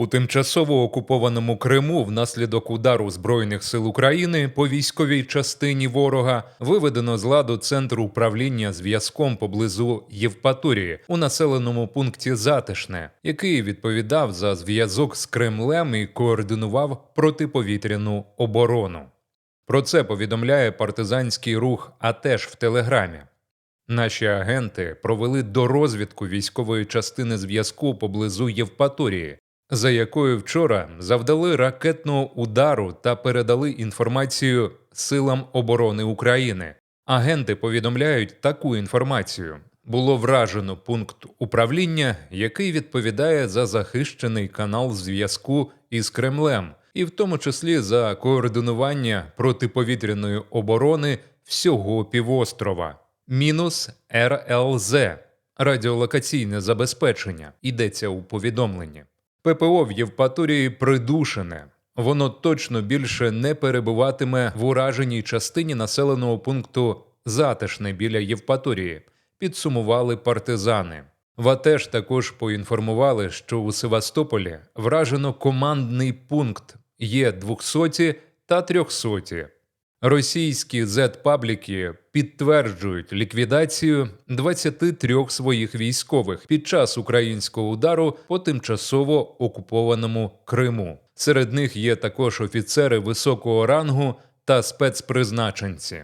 У тимчасово окупованому Криму внаслідок удару Збройних сил України по військовій частині ворога виведено з ладу центр управління зв'язком поблизу Євпаторії у населеному пункті Затишне, який відповідав за зв'язок з Кремлем і координував протиповітряну оборону. Про це повідомляє партизанський рух, а теж в Телеграмі. Наші агенти провели дорозвідку військової частини зв'язку поблизу Євпаторії, за якою вчора завдали ракетного удару та передали інформацію Силам оборони України. Агенти повідомляють таку інформацію. Було вражено пункт управління, який відповідає за захищений канал зв'язку із Кремлем, і в тому числі за координування протиповітряної оборони всього півострова. Мінус РЛЗ радіолокаційне забезпечення йдеться у повідомленні. ППО в Євпаторії придушене. Воно точно більше не перебуватиме в ураженій частині населеного пункту Затишне біля Євпаторії, підсумували партизани. ВАТЕШ також поінформували, що у Севастополі вражено командний пункт є 200 та 300. Російські Z-пабліки підтверджують ліквідацію 23 своїх військових під час українського удару по тимчасово окупованому Криму. Серед них є також офіцери високого рангу та спецпризначенці.